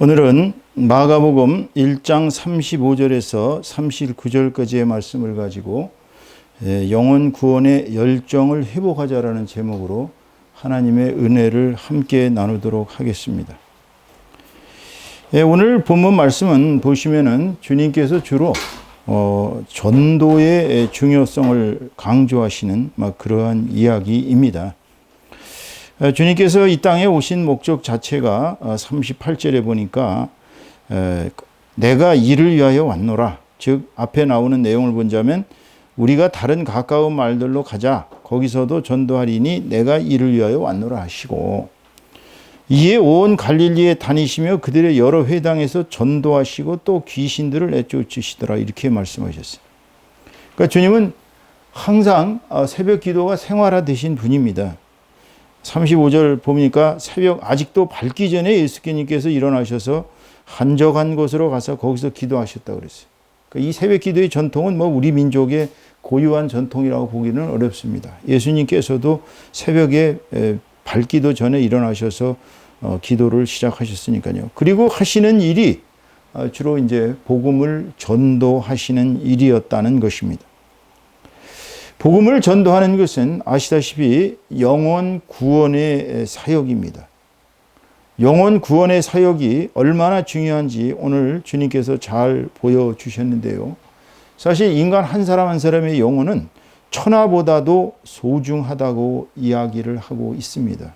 오늘은 마가복음 1장 35절에서 39절까지의 말씀을 가지고 예, 영혼 구원의 열정을 회복하자라는 제목으로 하나님의 은혜를 함께 나누도록 하겠습니다. 예, 오늘 본문 말씀은 보시면은 주님께서 주로 어, 전도의 중요성을 강조하시는 막 그러한 이야기입니다. 어, 주님께서 이 땅에 오신 목적 자체가 38절에 보니까 내가 이를 위하여 왔노라. 즉 앞에 나오는 내용을 본자면 우리가 다른 가까운 말들로 가자. 거기서도 전도하리니 내가 이를 위하여 왔노라 하시고 이에 온 갈릴리에 다니시며 그들의 여러 회당에서 전도하시고 또 귀신들을 내쫓으시더라 이렇게 말씀하셨어요. 그러니까 주님은 항상 어, 새벽 기도가 생활화되신 분입니다. 35절 보니까 새벽 아직도 밝기 전에 예수님께서 일어나셔서 한적한 곳으로 가서 거기서 기도하셨다 그랬어요. 그러니까 이 새벽 기도의 전통은 뭐 우리 민족의 고유한 전통이라고 보기는 어렵습니다. 예수님께서도 새벽에 밝기도 전에 일어나셔서 어, 기도를 시작하셨으니까요. 그리고 하시는 일이 어, 주로 이제 복음을 전도하시는 일이었다는 것입니다. 복음을 전도하는 것은 아시다시피 영혼 구원의 사역입니다. 영혼 구원의 사역이 얼마나 중요한지 오늘 주님께서 잘 보여주셨는데요. 사실 인간 한 사람 한 사람의 영혼은 천하보다도 소중하다고 이야기를 하고 있습니다.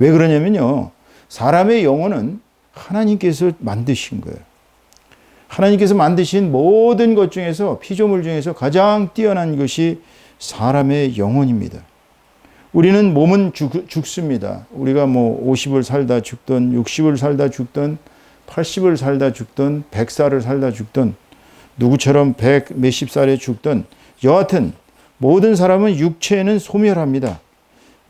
왜 그러냐면요. 사람의 영혼은 하나님께서 만드신 거예요. 하나님께서 만드신 모든 것 중에서 피조물 중에서 가장 뛰어난 것이 사람의 영혼입니다. 우리는 몸은 죽, 죽습니다. 우리가 뭐 50을 살다 죽든 60을 살다 죽든 80을 살다 죽든 100살을 살다 죽든 누구처럼 100 몇십 살에 죽든 여하튼 모든 사람은 육체는 소멸합니다.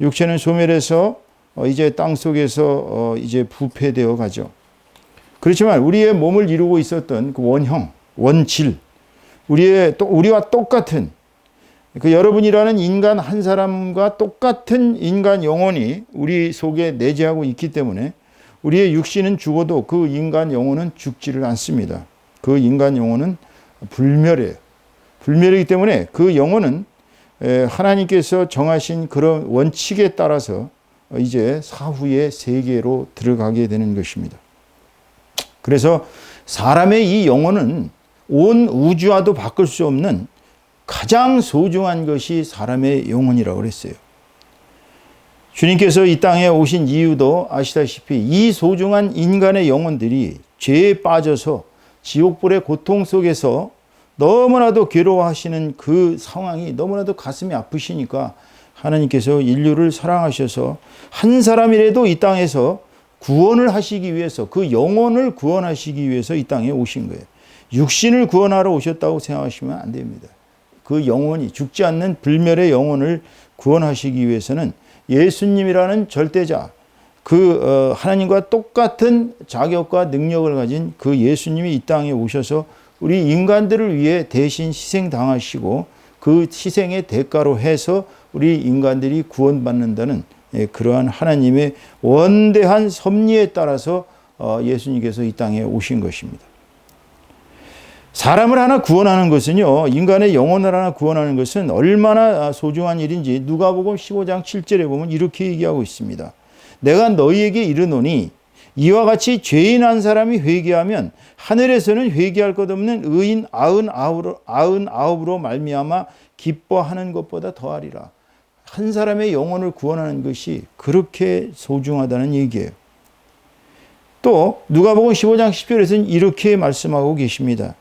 육체는 소멸해서 어, 이제 땅 속에서 어, 이제 부패되어 가죠. 그렇지만 우리의 몸을 이루고 있었던 그 원형, 원질, 우리의 또 우리와 똑같은 그 여러분이라는 인간 한 사람과 똑같은 인간 영혼이 우리 속에 내재하고 있기 때문에 우리의 육신은 죽어도 그 인간 영혼은 죽지를 않습니다. 그 인간 영혼은 불멸해요. 불멸이기 때문에 그 영혼은 하나님께서 정하신 그런 원칙에 따라서 이제 사후의 세계로 들어가게 되는 것입니다. 그래서 사람의 이 영혼은 온 우주와도 바꿀 수 없는 가장 소중한 것이 사람의 영혼이라고 그랬어요. 주님께서 이 땅에 오신 이유도 아시다시피 이 소중한 인간의 영혼들이 죄에 빠져서 지옥불의 고통 속에서 너무나도 괴로워하시는 그 상황이 너무나도 가슴이 아프시니까 하나님께서 인류를 사랑하셔서 한 사람이라도 이 땅에서 구원을 하시기 위해서 그 영혼을 구원하시기 위해서 이 땅에 오신 거예요. 육신을 구원하러 오셨다고 생각하시면 안 됩니다. 그 영혼이 죽지 않는 불멸의 영혼을 구원하시기 위해서는 예수님이라는 절대자, 그 어, 하나님과 똑같은 자격과 능력을 가진 그 예수님이 이 땅에 오셔서 우리 인간들을 위해 대신 희생 당하시고 그 희생의 대가로 해서 우리 인간들이 구원받는다는 예, 그러한 하나님의 원대한 섭리에 따라서 어, 예수님께서 이 땅에 오신 것입니다. 사람을 하나 구원하는 것은요, 인간의 영혼을 하나 구원하는 것은 얼마나 소중한 일인지 누가복음 15장 7절에 보면 이렇게 얘기하고 있습니다. 내가 너희에게 이르노니 이와 같이 죄인 한 사람이 회개하면 하늘에서는 회개할 것 없는 의인 아흔 아홉으로 말미암아 기뻐하는 것보다 더하리라. 한 사람의 영혼을 구원하는 것이 그렇게 소중하다는 얘기예요. 또 누가복음 15장 10절에서는 이렇게 말씀하고 계십니다.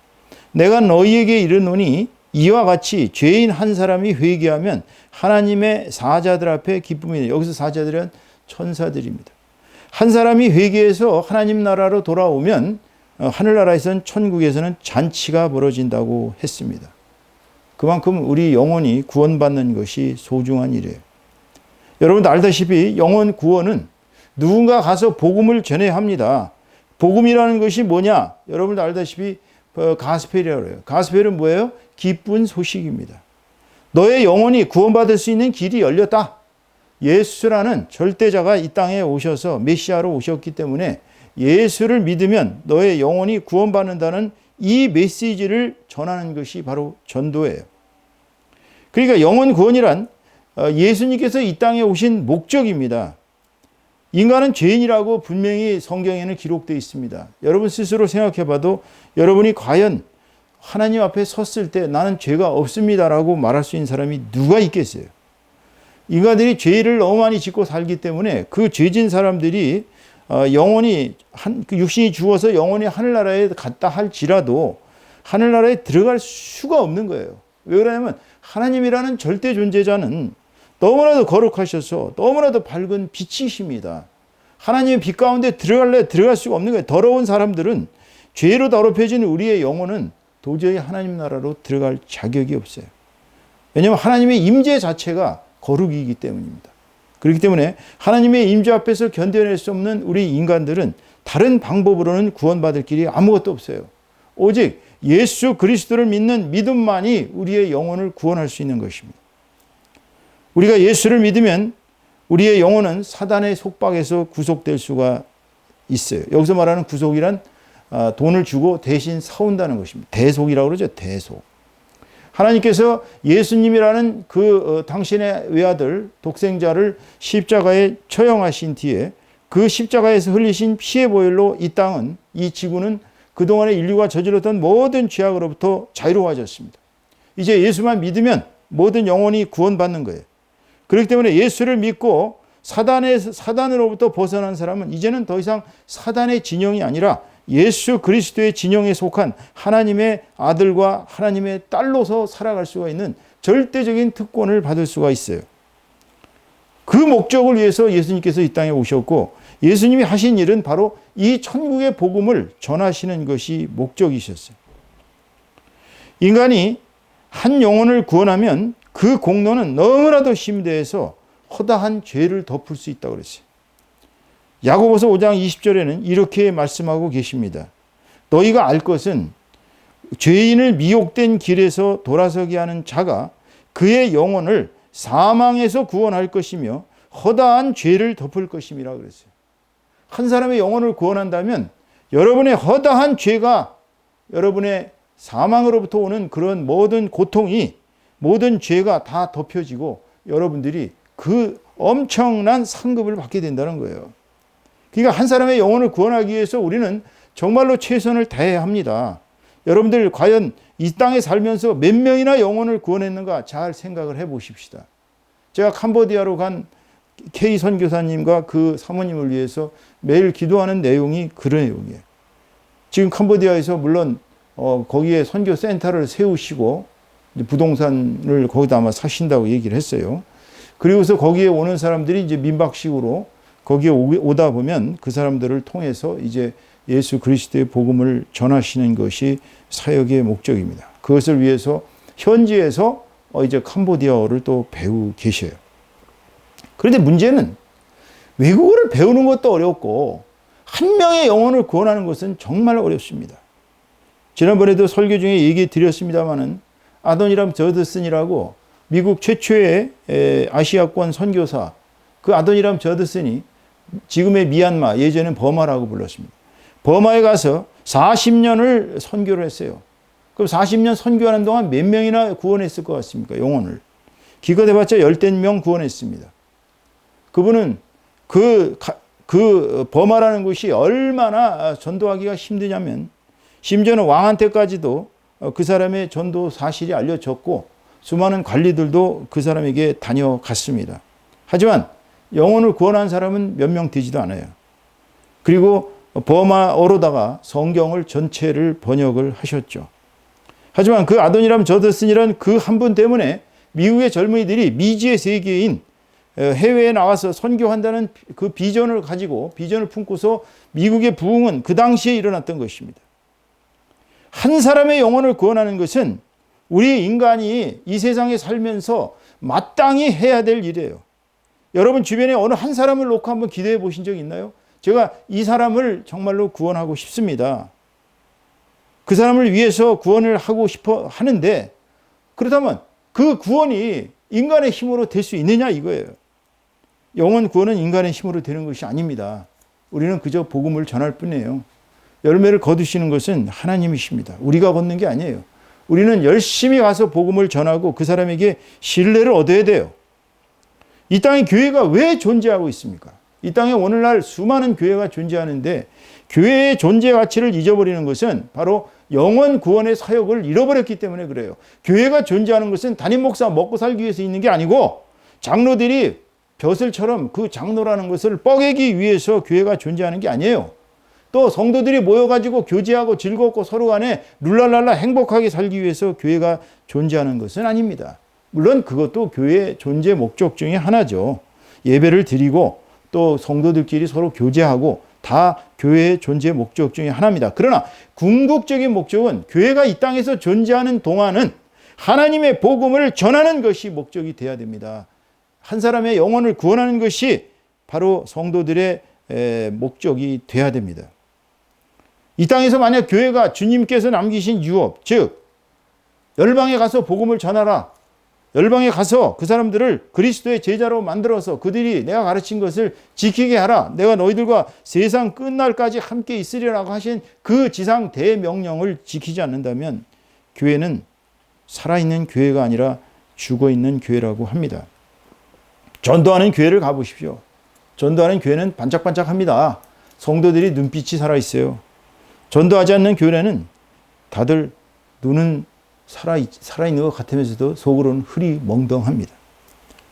내가 너희에게 이르노니 이와 같이 죄인 한 사람이 회개하면 하나님의 사자들 앞에 기쁨이 여기서 사자들은 천사들입니다. 한 사람이 회개해서 하나님 나라로 돌아오면 어, 하늘나라에서는 천국에서는 잔치가 벌어진다고 했습니다. 그만큼 우리 영혼이 구원받는 것이 소중한 일이에요. 여러분도 알다시피 영혼 구원은 누군가 가서 복음을 전해야 합니다. 복음이라는 것이 뭐냐? 여러분도 알다시피 어, 가스펠이라고 해요. 가스펠은 뭐예요? 기쁜 소식입니다. 너의 영혼이 구원받을 수 있는 길이 열렸다. 예수라는 절대자가 이 땅에 오셔서 메시아로 오셨기 때문에 예수를 믿으면 너의 영혼이 구원받는다는 이 메시지를 전하는 것이 바로 전도예요. 그러니까 영혼 구원이란 어, 예수님께서 이 땅에 오신 목적입니다. 인간은 죄인이라고 분명히 성경에는 기록되어 있습니다. 여러분 스스로 생각해 봐도 여러분이 과연 하나님 앞에 섰을 때 나는 죄가 없습니다라고 말할 수 있는 사람이 누가 있겠어요? 인간들이 죄를 너무 많이 짓고 살기 때문에 그 죄진 사람들이 어, 영원히 한, 그 육신이 죽어서 영원히 하늘나라에 갔다 할지라도 하늘나라에 들어갈 수가 없는 거예요. 왜 그러냐면 하나님이라는 절대 존재자는 너무나도 거룩하셔서 너무나도 밝은 빛이십니다. 하나님의 빛 가운데 들어갈래 들어갈 수가 없는 거예요. 더러운 사람들은 죄로 더럽혀진 우리의 영혼은 도저히 하나님 나라로 들어갈 자격이 없어요. 왜냐하면 하나님의 임재 자체가 거룩이기 때문입니다. 그렇기 때문에 하나님의 임재 앞에서 견뎌낼 수 없는 우리 인간들은 다른 방법으로는 구원받을 길이 아무것도 없어요. 오직 예수 그리스도를 믿는 믿음만이 우리의 영혼을 구원할 수 있는 것입니다. 우리가 예수를 믿으면 우리의 영혼은 사단의 속박에서 구속될 수가 있어요. 여기서 말하는 구속이란 아, 돈을 주고 대신 사온다는 것입니다. 대속이라고 그러죠. 대속. 하나님께서 예수님이라는 그 어, 당신의 외아들 독생자를 십자가에 처형하신 뒤에 그 십자가에서 흘리신 피의 보혈로 이 땅은 이 지구는 그동안에 인류가 저질렀던 모든 죄악으로부터 자유로워졌습니다. 이제 예수만 믿으면 모든 영혼이 구원받는 거예요. 그렇기 때문에 예수를 믿고 사단의 사단으로부터 벗어난 사람은 이제는 더 이상 사단의 진영이 아니라 예수 그리스도의 진영에 속한 하나님의 아들과 하나님의 딸로서 살아갈 수가 있는 절대적인 특권을 받을 수가 있어요. 그 목적을 위해서 예수님께서 이 땅에 오셨고 예수님이 하신 일은 바로 이 천국의 복음을 전하시는 것이 목적이셨어요. 인간이 한 영혼을 구원하면 그 공로는 너무나도 심대해서 허다한 죄를 덮을 수 있다고 그랬어요. 야고보서 5장 20절에는 이렇게 말씀하고 계십니다. 너희가 알 것은 죄인을 미혹된 길에서 돌아서게 하는 자가 그의 영혼을 사망에서 구원할 것이며 허다한 죄를 덮을 것임이라 그랬어요. 한 사람의 영혼을 구원한다면 여러분의 허다한 죄가 여러분의 사망으로부터 오는 그런 모든 고통이 모든 죄가 다 덮여지고 여러분들이 그 엄청난 상급을 받게 된다는 거예요. 그러니까 한 사람의 영혼을 구원하기 위해서 우리는 정말로 최선을 다해야 합니다. 여러분들 과연 이 땅에 살면서 몇 명이나 영혼을 구원했는가 잘 생각을 해 보십시다. 제가 캄보디아로 간 K 선교사님과 그 사모님을 위해서 매일 기도하는 내용이 그런 내용이에요. 지금 캄보디아에서 물론 어, 거기에 선교 센터를 세우시고 부동산을 거기다 아마 사신다고 얘기를 했어요. 그리고서 거기에 오는 사람들이 이제 민박식으로 거기에 오다 보면 그 사람들을 통해서 이제 예수 그리스도의 복음을 전하시는 것이 사역의 목적입니다. 그것을 위해서 현지에서 어, 이제 캄보디아어를 또 배우 계셔요. 그런데 문제는 외국어를 배우는 것도 어렵고 한 명의 영혼을 구원하는 것은 정말 어렵습니다. 지난번에도 설교 중에 얘기 드렸습니다마는 아도니람 저드슨이라고 미국 최초의 아시아권 선교사 그 아도니람 저드슨이 지금의 미얀마, 예전엔 버마라고 불렀습니다. 버마에 가서 40년을 선교를 했어요. 그럼 40년 선교하는 동안 몇 명이나 구원했을 것 같습니까? 영혼을. 기껏해봤자 열댓 명 구원했습니다. 그분은 그, 그 버마라는 곳이 얼마나 전도하기가 힘드냐면 심지어는 왕한테까지도 그 사람의 전도 사실이 알려졌고 수많은 관리들도 그 사람에게 다녀갔습니다. 하지만 영혼을 구원한 사람은 몇 명 되지도 않아요. 그리고 버마어로다가 성경을 전체를 번역을 하셨죠. 하지만 그 아도니람 저더슨이란 그 한 분 때문에 미국의 젊은이들이 미지의 세계인 해외에 나와서 선교한다는 그 비전을 가지고 비전을 품고서 미국의 부흥은 그 당시에 일어났던 것입니다. 한 사람의 영혼을 구원하는 것은 우리 인간이 이 세상에 살면서 마땅히 해야 될 일이에요. 여러분 주변에 어느 한 사람을 놓고 한번 기도해 보신 적 있나요? 제가 이 사람을 정말로 구원하고 싶습니다. 그 사람을 위해서 구원을 하고 싶어 하는데 그렇다면 그 구원이 인간의 힘으로 될 수 있느냐 이거예요. 영혼 구원은 인간의 힘으로 되는 것이 아닙니다. 우리는 그저 복음을 전할 뿐이에요. 열매를 거두시는 것은 하나님이십니다. 우리가 걷는 게 아니에요. 우리는 열심히 가서 복음을 전하고 그 사람에게 신뢰를 얻어야 돼요. 이 땅에 교회가 왜 존재하고 있습니까? 이 땅에 오늘날 수많은 교회가 존재하는데 교회의 존재 가치를 잊어버리는 것은 바로 영원 구원의 사역을 잃어버렸기 때문에 그래요. 교회가 존재하는 것은 담임 목사 먹고 살기 위해서 있는 게 아니고 장로들이 벼슬처럼 그 장로라는 것을 뻐개기 위해서 교회가 존재하는 게 아니에요. 또 성도들이 모여가지고 교제하고 즐겁고 서로 간에 룰랄랄라 행복하게 살기 위해서 교회가 존재하는 것은 아닙니다. 물론 그것도 교회의 존재 목적 중에 하나죠. 예배를 드리고 또 성도들끼리 서로 교제하고 다 교회의 존재 목적 중에 하나입니다. 그러나 궁극적인 목적은 교회가 이 땅에서 존재하는 동안은 하나님의 복음을 전하는 것이 목적이 되어야 됩니다. 한 사람의 영혼을 구원하는 것이 바로 성도들의 목적이 되어야 됩니다. 이 땅에서 만약 교회가 주님께서 남기신 유업, 즉 열방에 가서 복음을 전하라. 열방에 가서 그 사람들을 그리스도의 제자로 만들어서 그들이 내가 가르친 것을 지키게 하라. 내가 너희들과 세상 끝날까지 함께 있으리라고 하신 그 지상 대명령을 지키지 않는다면 교회는 살아있는 교회가 아니라 죽어 있는 교회라고 합니다. 전도하는 교회를 가보십시오. 전도하는 교회는 반짝반짝합니다. 성도들이 눈빛이 살아있어요. 전도하지 않는 교회는 다들 눈은 살아, 살아있는 것 같으면서도 속으로는 흐리 멍덩합니다.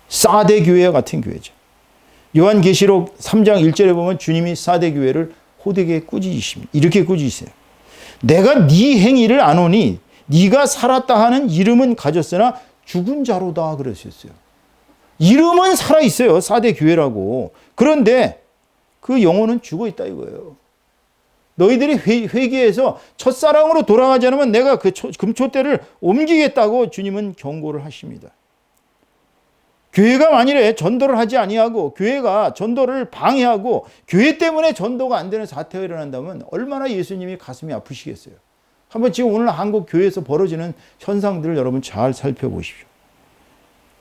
사대 교회와 같은 교회죠. 요한계시록 3장 1절에 보면 주님이 사대 교회를 호되게 꾸짖으십니다. 이렇게 꾸짖으세요. 내가 네 행위를 아노니 네가 살았다 하는 이름은 가졌으나 죽은 자로다 그러셨어요. 이름은 살아 있어요. 사대 교회라고. 그런데 그 영혼은 죽어 있다 이거예요. 너희들이 회 개해서 첫사랑으로 돌아가지 않으면 내가 그 금초대를 옮기겠다고 주님은 경고를 하십니다. 교회가 만일에 전도를 하지 아니하고 교회가 전도를 방해하고 교회 때문에 전도가 안 되는 사태가 일어난다면 얼마나 예수님이 가슴이 아프시겠어요. 한번 지금 오늘 한국 교회에서 벌어지는 현상들을 여러분 잘 살펴보십시오.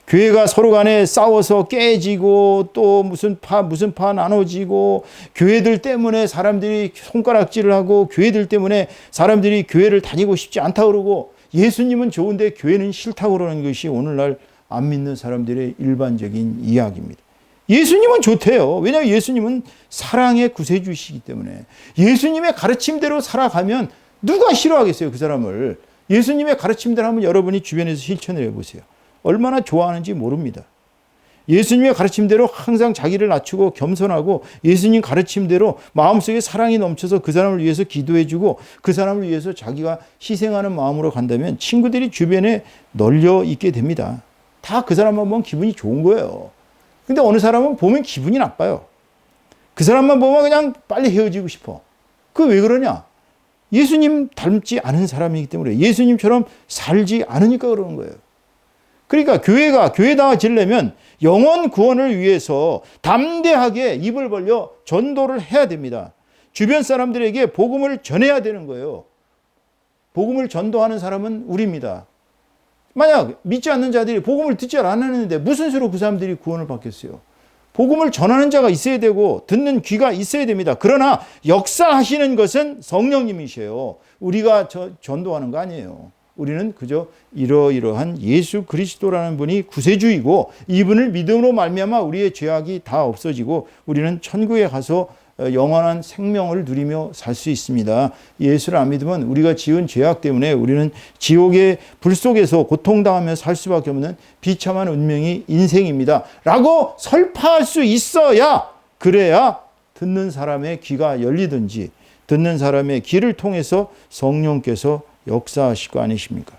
교회가 서로 간에 싸워서 깨지고 또 무슨 파 무슨 파 나눠지고 교회들 때문에 사람들이 손가락질을 하고 교회들 때문에 사람들이 교회를 다니고 싶지 않다 그러고 예수님은 좋은데 교회는 싫다고 그러는 것이 오늘날 안 믿는 사람들의 일반적인 이야기입니다. 예수님은 좋대요. 왜냐하면 예수님은 사랑의 구세주시기 때문에 예수님의 가르침대로 살아가면 누가 싫어하겠어요, 그 사람을. 예수님의 가르침대로 하면 여러분이 주변에서 실천을 해보세요. 얼마나 좋아하는지 모릅니다. 예수님의 가르침대로 항상 자기를 낮추고 겸손하고 예수님 가르침대로 마음속에 사랑이 넘쳐서 그 사람을 위해서 기도해주고 그 사람을 위해서 자기가 희생하는 마음으로 간다면 친구들이 주변에 널려 있게 됩니다. 다 그 사람만 보면 기분이 좋은 거예요. 근데 어느 사람은 보면 기분이 나빠요. 그 사람만 보면 그냥 빨리 헤어지고 싶어. 그 왜 그러냐? 예수님 닮지 않은 사람이기 때문에 예수님처럼 살지 않으니까 그러는 거예요. 그러니까 교회가 교회다워지려면 영원 구원을 위해서 담대하게 입을 벌려 전도를 해야 됩니다. 주변 사람들에게 복음을 전해야 되는 거예요. 복음을 전도하는 사람은 우리입니다. 만약 믿지 않는 자들이 복음을 듣지 않았는데 무슨 수로 그 사람들이 구원을 받겠어요? 복음을 전하는 자가 있어야 되고 듣는 귀가 있어야 됩니다. 그러나 역사하시는 것은 성령님이셔요. 우리가 저, 전도하는 거 아니에요. 우리는 그저 이러이러한 예수 그리스도라는 분이 구세주이고 이분을 믿음으로 말미암아 우리의 죄악이 다 없어지고 우리는 천국에 가서 어, 영원한 생명을 누리며 살 수 있습니다. 예수를 안 믿으면 우리가 지은 죄악 때문에 우리는 지옥의 불 속에서 고통당하며 살 수밖에 없는 비참한 운명이 인생입니다. 라고 설파할 수 있어야 그래야 듣는 사람의 귀가 열리든지 듣는 사람의 귀를 통해서 성령께서 역사하실 거 아니십니까?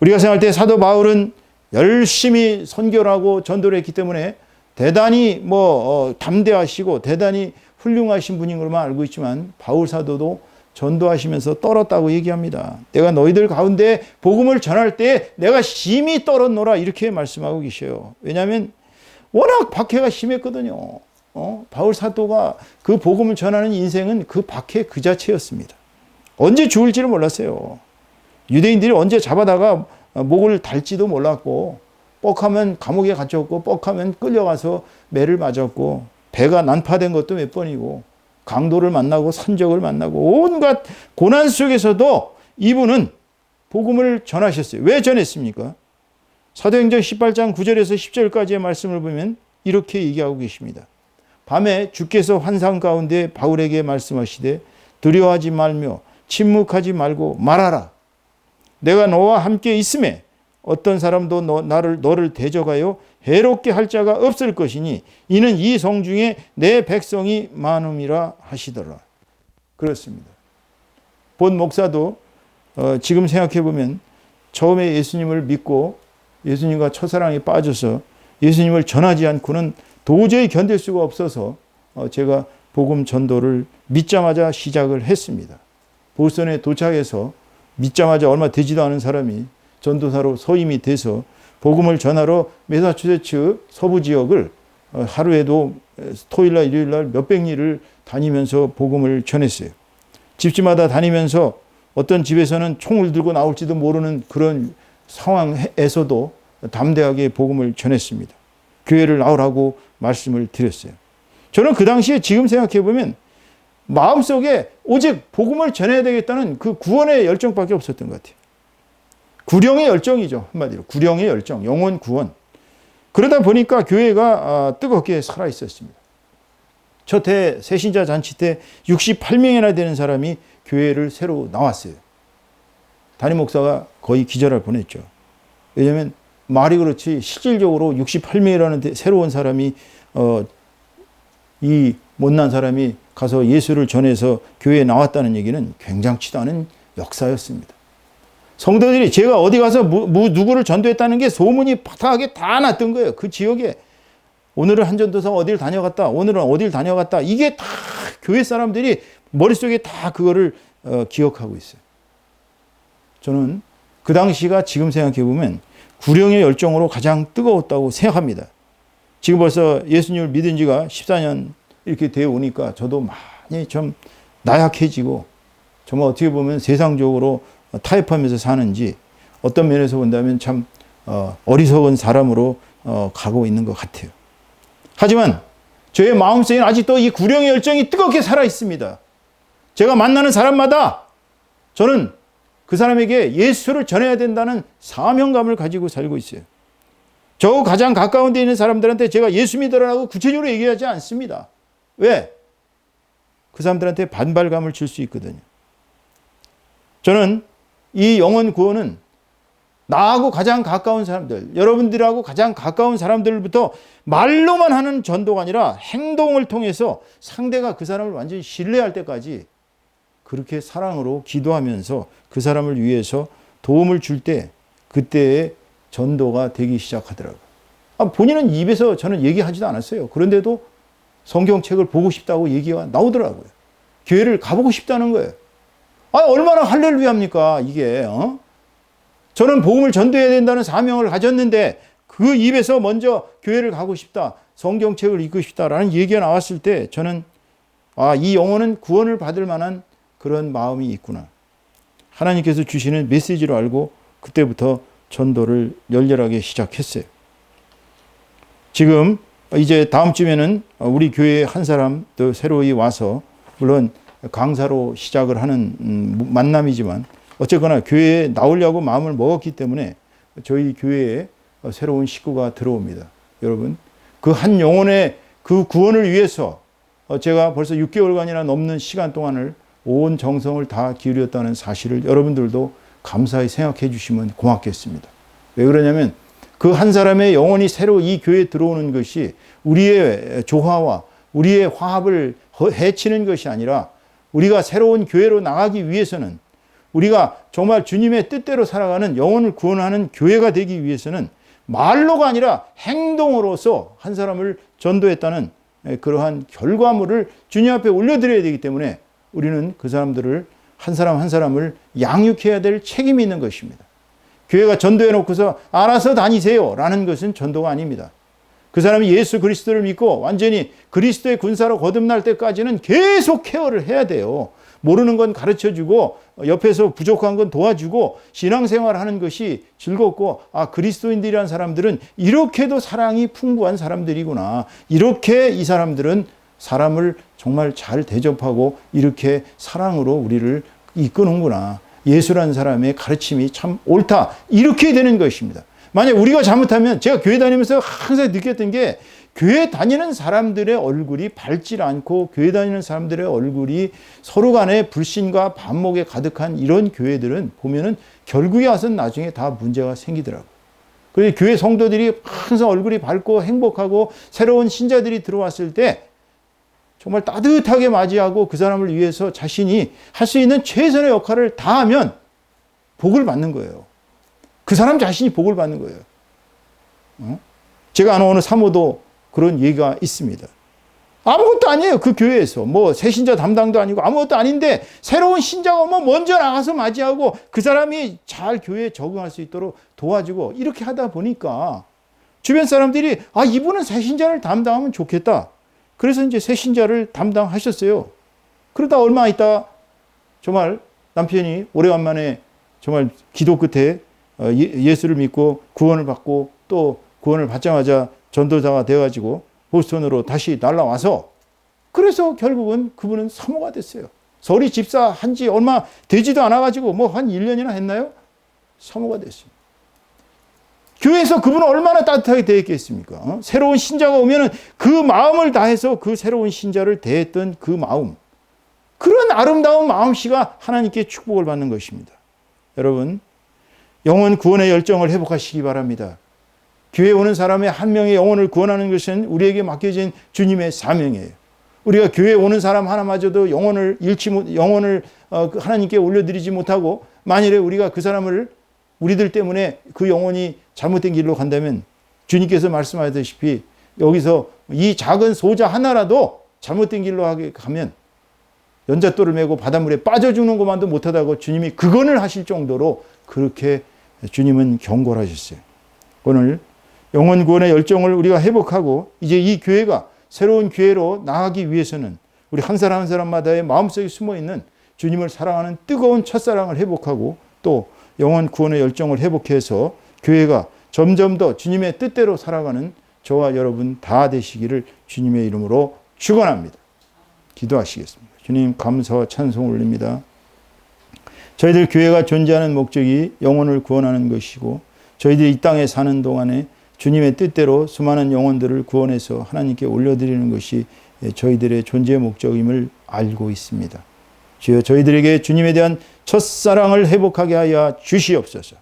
우리가 생각할 때 사도 바울은 열심히 선교를 하고 전도를 했기 때문에 대단히 뭐 어, 담대하시고 대단히 훌륭하신 분인 것만 알고 있지만 바울 사도도 전도하시면서 떨었다고 얘기합니다. 내가 너희들 가운데 복음을 전할 때 내가 심히 떨었노라 이렇게 말씀하고 계셔요. 왜냐하면 워낙 박해가 심했거든요. 어? 바울 사도가 그 복음을 전하는 인생은 그 박해 그 자체였습니다. 언제 죽을지를 몰랐어요. 유대인들이 언제 잡아다가 목을 달지도 몰랐고 뻑하면 감옥에 갇혔고 뻑하면 끌려가서 매를 맞았고 배가 난파된 것도 몇 번이고 강도를 만나고 산적을 만나고 온갖 고난 속에서도 이분은 복음을 전하셨어요. 왜 전했습니까? 사도행전 18장 9절에서 10절까지의 말씀을 보면 이렇게 얘기하고 계십니다. 밤에 주께서 환상 가운데 바울에게 말씀하시되 두려워하지 말며 침묵하지 말고 말하라. 내가 너와 함께 있음에 어떤 사람도 너, 나를 너를 대적하여 해롭게 할 자가 없을 것이니 이는 이 성 중에 내 백성이 많음이라 하시더라. 그렇습니다. 본 목사도 어, 지금 생각해 보면 처음에 예수님을 믿고 예수님과 첫사랑에 빠져서 예수님을 전하지 않고는 도저히 견딜 수가 없어서 어, 제가 복음 전도를 믿자마자 시작을 했습니다. 보스턴에 도착해서 믿자마자 얼마 되지도 않은 사람이 전도사로 소임이 돼서 복음을 전하러 메사추세츠 서부 지역을 어, 하루에도 토요일날 일요일날 몇백 리를 다니면서 복음을 전했어요. 집집마다 다니면서 어떤 집에서는 총을 들고 나올지도 모르는 그런 상황에서도 담대하게 복음을 전했습니다. 교회를 나오라고 말씀을 드렸어요. 저는 그 당시에 지금 생각해 보면 마음속에 오직 복음을 전해야 되겠다는 그 구원의 열정밖에 없었던 것 같아요. 구령의 열정이죠. 한마디로. 구령의 열정. 영혼 구원. 그러다 보니까 교회가 아, 뜨겁게 살아 있었습니다. 저때 새신자 잔치 때 68명이나 되는 사람이 교회를 새로 나왔어요. 담임 목사가 거의 기절할 뻔했죠. 왜냐하면 말이 그렇지 실질적으로 68명이라는 새로운 사람이 어, 이 못난 사람이 가서 예수를 전해서 교회에 나왔다는 얘기는 굉장치도 않은 역사였습니다. 성도들이 제가 어디 가서 무, 무, 누구를 전도했다는 게 소문이 파닥하게 다 났던 거예요. 그 지역에. 오늘은 한전도사 어딜 다녀갔다. 오늘은 어딜 다녀갔다. 이게 다 교회 사람들이 머릿속에 다 그거를 어, 기억하고 있어요. 저는 그 당시가 지금 생각해 보면 구령의 열정으로 가장 뜨거웠다고 생각합니다. 지금 벌써 예수님을 믿은 지가 14년 이렇게 되어 오니까 저도 많이 좀 나약해지고 정말 어떻게 보면 세상적으로 타협하면서 사는지 어떤 면에서 본다면 참 어, 어리석은 사람으로 어, 가고 있는 것 같아요. 하지만 저의 마음속에는 아직도 이 구령의 열정이 뜨겁게 살아 있습니다. 제가 만나는 사람마다 저는 그 사람에게 예수를 전해야 된다는 사명감을 가지고 살고 있어요. 저 가장 가까운 데 있는 사람들한테 제가 예수 믿으라고 구체적으로 얘기하지 않습니다. 왜? 그 사람들한테 반발감을 줄 수 있거든요. 저는 이 영혼 구원은 나하고 가장 가까운 사람들, 여러분들하고 가장 가까운 사람들부터 말로만 하는 전도가 아니라 행동을 통해서 상대가 그 사람을 완전히 신뢰할 때까지 그렇게 사랑으로 기도하면서 그 사람을 위해서 도움을 줄 때 그때의 전도가 되기 시작하더라고요. 아, 본인은 입에서 저는 얘기하지도 않았어요. 그런데도 성경책을 보고 싶다고 얘기가 나오더라고요. 교회를 가보고 싶다는 거예요. 아, 얼마나 할렐루야입니까, 이게, 어? 저는 복음을 전도해야 된다는 사명을 가졌는데 그 입에서 먼저 교회를 가고 싶다, 성경책을 읽고 싶다라는 얘기가 나왔을 때 저는 아, 이 영혼은 구원을 받을 만한 그런 마음이 있구나. 하나님께서 주시는 메시지로 알고 그때부터 전도를 열렬하게 시작했어요. 지금 이제 다음 주면은 우리 교회에 한 사람 또 새로이 와서 물론 강사로 시작을 하는 음, 만남이지만 어쨌거나 교회에 나오려고 마음을 먹었기 때문에 저희 교회에 새로운 식구가 들어옵니다. 여러분 그 한 영혼의 그 구원을 위해서 제가 벌써 6개월간이나 넘는 시간 동안을 온 정성을 다 기울였다는 사실을 여러분들도 감사히 생각해 주시면 고맙겠습니다. 왜 그러냐면 그 한 사람의 영혼이 새로 이 교회에 들어오는 것이 우리의 조화와 우리의 화합을 해치는 것이 아니라 우리가 새로운 교회로 나가기 위해서는 우리가 정말 주님의 뜻대로 살아가는 영혼을 구원하는 교회가 되기 위해서는 말로가 아니라 행동으로서 한 사람을 전도했다는 그러한 결과물을 주님 앞에 올려드려야 되기 때문에 우리는 그 사람들을 한 사람 한 사람을 양육해야 될 책임이 있는 것입니다. 교회가 전도해 놓고서 알아서 다니세요 라는 것은 전도가 아닙니다. 그 사람이 예수 그리스도를 믿고 완전히 그리스도의 군사로 거듭날 때까지는 계속 케어를 해야 돼요. 모르는 건 가르쳐 주고 옆에서 부족한 건 도와주고 신앙생활 하는 것이 즐겁고 아 그리스도인들이란 사람들은 이렇게도 사랑이 풍부한 사람들이구나. 이렇게 이 사람들은 사람을 정말 잘 대접하고 이렇게 사랑으로 우리를 이끄는구나. 예수라는 사람의 가르침이 참 옳다. 이렇게 되는 것입니다. 만약 우리가 잘못하면 제가 교회 다니면서 항상 느꼈던 게 교회 다니는 사람들의 얼굴이 밝지 않고 교회 다니는 사람들의 얼굴이 서로 간에 불신과 반목에 가득한 이런 교회들은 보면은 결국에 와서는 나중에 다 문제가 생기더라고요. 그래서 교회 성도들이 항상 얼굴이 밝고 행복하고 새로운 신자들이 들어왔을 때 정말 따뜻하게 맞이하고 그 사람을 위해서 자신이 할 수 있는 최선의 역할을 다하면 복을 받는 거예요. 그 사람 자신이 복을 받는 거예요. 어? 제가 아는 어느 사모도 그런 얘기가 있습니다. 아무것도 아니에요. 그 교회에서. 뭐, 새신자 담당도 아니고 아무것도 아닌데, 새로운 신자가 오면 먼저 나가서 맞이하고 그 사람이 잘 교회에 적응할 수 있도록 도와주고, 이렇게 하다 보니까 주변 사람들이, 아, 이분은 새신자를 담당하면 좋겠다. 그래서 이제 새신자를 담당하셨어요. 그러다 얼마 있다 정말 남편이 오래간만에 정말 기도 끝에 어, 예- 예수를 믿고 구원을 받고 또 구원을 받자마자 전도자가 되어가지고 보스턴으로 다시 날라와서 그래서 결국은 그분은 사모가 됐어요. 서리 집사 한 지 얼마 되지도 않아가지고 뭐 한 1년이나 했나요? 사모가 됐습니다. 교회에서 그분은 얼마나 따뜻하게 대했겠습니까? 어? 새로운 신자가 오면은 그 마음을 다해서 그 새로운 신자를 대했던 그 마음. 그런 아름다운 마음씨가 하나님께 축복을 받는 것입니다. 여러분, 영혼 구원의 열정을 회복하시기 바랍니다. 교회 오는 사람의 한 명의 영혼을 구원하는 것은 우리에게 맡겨진 주님의 사명이에요. 우리가 교회 오는 사람 하나마저도 영혼을 잃지 못, 영혼을 어, 그 하나님께 올려드리지 못하고 만일에 우리가 그 사람을 우리들 때문에 그 영혼이 잘못된 길로 간다면 주님께서 말씀하셨다시피 여기서 이 작은 소자 하나라도 잘못된 길로 하게 가면 연잣돌을 메고 바닷물에 빠져 죽는 것만도 못하다고 주님이 그건을 하실 정도로 그렇게 주님은 경고를 하셨어요. 오늘 영혼 구원의 열정을 우리가 회복하고 이제 이 교회가 새로운 교회로 나가기 위해서는 우리 한 사람 한 사람마다의 마음속에 숨어 있는 주님을 사랑하는 뜨거운 첫사랑을 회복하고 또 영혼 구원의 열정을 회복해서 교회가 점점 더 주님의 뜻대로 살아가는 저와 여러분 다 되시기를 주님의 이름으로 축원합니다. 기도하시겠습니다. 주님 감사와 찬송 올립니다. 저희들 교회가 존재하는 목적이 영혼을 구원하는 것이고 저희들이 이 땅에 사는 동안에 주님의 뜻대로 수많은 영혼들을 구원해서 하나님께 올려드리는 것이 저희들의 존재의 목적임을 알고 있습니다. 주여 저희들에게 주님에 대한 첫사랑을 회복하게 하여 주시옵소서.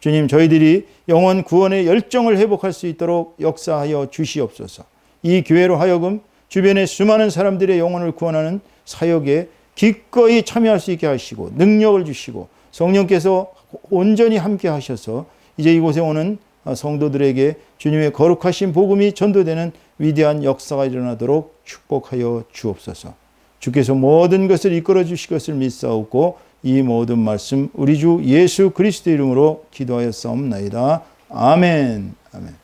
주님 저희들이 영혼 구원의 열정을 회복할 수 있도록 역사하여 주시옵소서. 이 교회로 하여금 주변의 수많은 사람들의 영혼을 구원하는 사역에 기꺼이 참여할 수 있게 하시고 능력을 주시고 성령께서 온전히 함께 하셔서 이제 이곳에 오는 성도들에게 주님의 거룩하신 복음이 전도되는 위대한 역사가 일어나도록 축복하여 주옵소서. 주께서 모든 것을 이끌어 주실 것을 믿사옵고 이 모든 말씀 우리 주 예수 그리스도 이름으로 기도하였사옵나이다. 아멘. 아멘.